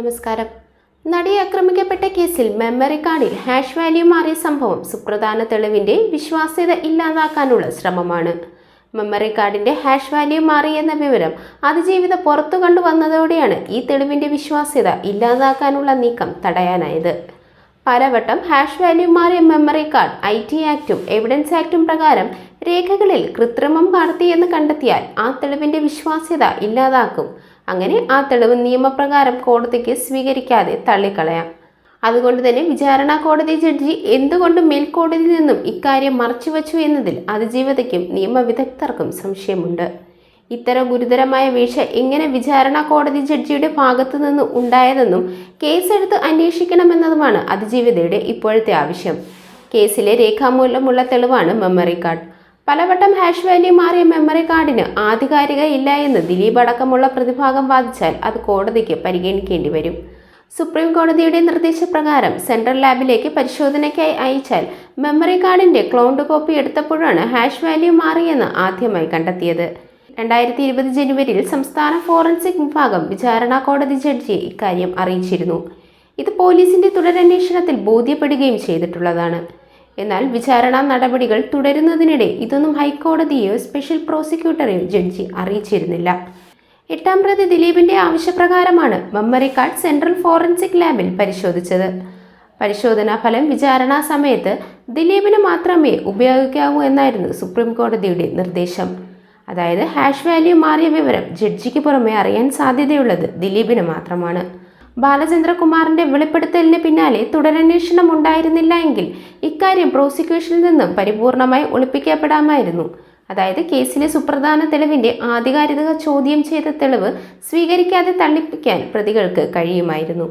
നമസ്കാരം. നടി ആക്രമിക്കപ്പെട്ട കേസിൽ മെമ്മറി കാർഡിൽ ഹാഷ് വാല്യൂ മാറിയ സംഭവം സുപ്രധാന തെളിവിന്റെ വിശ്വാസ്യത ഇല്ലാതാക്കാനുള്ള ശ്രമമാണ്. മെമ്മറി കാർഡിന്റെ ഹാഷ് വാല്യൂ മാറി എന്ന വിവരം അതിജീവിത പുറത്തു കണ്ടുവന്നതോടെയാണ് ഈ തെളിവിന്റെ വിശ്വാസ്യത ഇല്ലാതാക്കാനുള്ള നീക്കം തടയാനായത്. പലവട്ടം ഹാഷ് വാല്യൂ മാറിയ മെമ്മറി കാർഡ് ഐ ടി ആക്റ്റും എവിഡൻസ് ആക്റ്റും പ്രകാരം രേഖകളിൽ കൃത്രിമം നടത്തിയെന്ന് കണ്ടെത്തിയാൽ ആ തെളിവിന്റെ വിശ്വാസ്യത ഇല്ലാതാക്കും. അങ്ങനെ ആ തെളിവ് നിയമപ്രകാരം കോടതിക്ക് സ്വീകരിക്കാതെ തള്ളിക്കളയാം. അതുകൊണ്ട് തന്നെ വിചാരണ കോടതി ജഡ്ജി എന്തുകൊണ്ട് മേൽക്കോടതിയിൽ നിന്നും ഇക്കാര്യം മറച്ചുവെച്ചു എന്നതിൽ അതിജീവിതയ്ക്കും നിയമവിദഗ്ധർക്കും സംശയമുണ്ട്. ഇത്തരം ഗുരുതരമായ വീഴ്ച എങ്ങനെ വിചാരണ കോടതി ജഡ്ജിയുടെ ഭാഗത്തു നിന്ന് ഉണ്ടായതെന്നും കേസെടുത്ത് അന്വേഷിക്കണമെന്നതുമാണ് അതിജീവിതയുടെ ഇപ്പോഴത്തെ ആവശ്യം. കേസിലെ രേഖാമൂലമുള്ള തെളിവാണ് മെമ്മറി കാർഡ്. പലവട്ടം ഹാഷ് വാല്യൂ മാറിയ മെമ്മറി കാർഡിന് ആധികാരിക ഇല്ല എന്ന് ദിലീപ് അടക്കമുള്ള പ്രതിഭാഗം വാദിച്ചാൽ അത് കോടതിക്ക് പരിഗണിക്കേണ്ടി വരും. സുപ്രീം കോടതിയുടെ നിർദ്ദേശപ്രകാരം സെൻട്രൽ ലാബിലേക്ക് പരിശോധനയ്ക്കായി അയച്ചാൽ മെമ്മറി കാർഡിന്റെ ക്ലോൺഡ് കോപ്പി എടുത്തപ്പോഴാണ് ഹാഷ് വാല്യൂ മാറിയെന്ന് ആദ്യമായി കണ്ടെത്തിയത്. രണ്ടായിരത്തി ഇരുപത് ജനുവരിയിൽ സംസ്ഥാന ഫോറൻസിക് വിഭാഗം വിചാരണ കോടതി ജഡ്ജിയെ ഇക്കാര്യം അറിയിച്ചിരുന്നു. ഇത് പോലീസിന്റെ തുടരന്വേഷണത്തിൽ ബോധ്യപ്പെടുകയും ചെയ്തിട്ടുള്ളതാണ്. എന്നാൽ വിചാരണ നടപടികൾ തുടരുന്നതിനിടെ ഇതൊന്നും ഹൈക്കോടതിയോ സ്പെഷ്യൽ പ്രോസിക്യൂട്ടറെയോ ജഡ്ജി അറിയിച്ചിരുന്നില്ല. എട്ടാം പ്രതി ദിലീപിന്റെ ആവശ്യപ്രകാരമാണ് മെമ്മറി കാർഡ് സെൻട്രൽ ഫോറൻസിക് ലാബിൽ പരിശോധിച്ചത്. പരിശോധനാ ഫലം വിചാരണാ സമയത്ത് ദിലീപിന് മാത്രമേ ഉപയോഗിക്കാവൂ എന്നായിരുന്നു സുപ്രീം കോടതിയുടെ നിർദ്ദേശം. അതായത് ഹാഷ് വാല്യൂ മാറിയ വിവരം ജഡ്ജിക്ക് പുറമെ അറിയാൻ സാധ്യതയുള്ളത് ദിലീപിന് മാത്രമാണ്. ബാലചന്ദ്രകുമാറിന്റെ വെളിപ്പെടുത്തലിന് പിന്നാലെ തുടരന്വേഷണം ഉണ്ടായിരുന്നില്ല എങ്കിൽ ഇക്കാര്യം പ്രോസിക്യൂഷനിൽ നിന്നും പരിപൂർണമായി ഒളിപ്പിക്കപ്പെടാമായിരുന്നു. അതായത് കേസിലെ സുപ്രധാന തെളിവിന്റെ ആധികാരികത ചോദ്യം ചെയ്ത തെളിവ് സ്വീകരിക്കാതെ തള്ളിപ്പിക്കാൻ പ്രതികൾക്ക് കഴിയുമായിരുന്നു.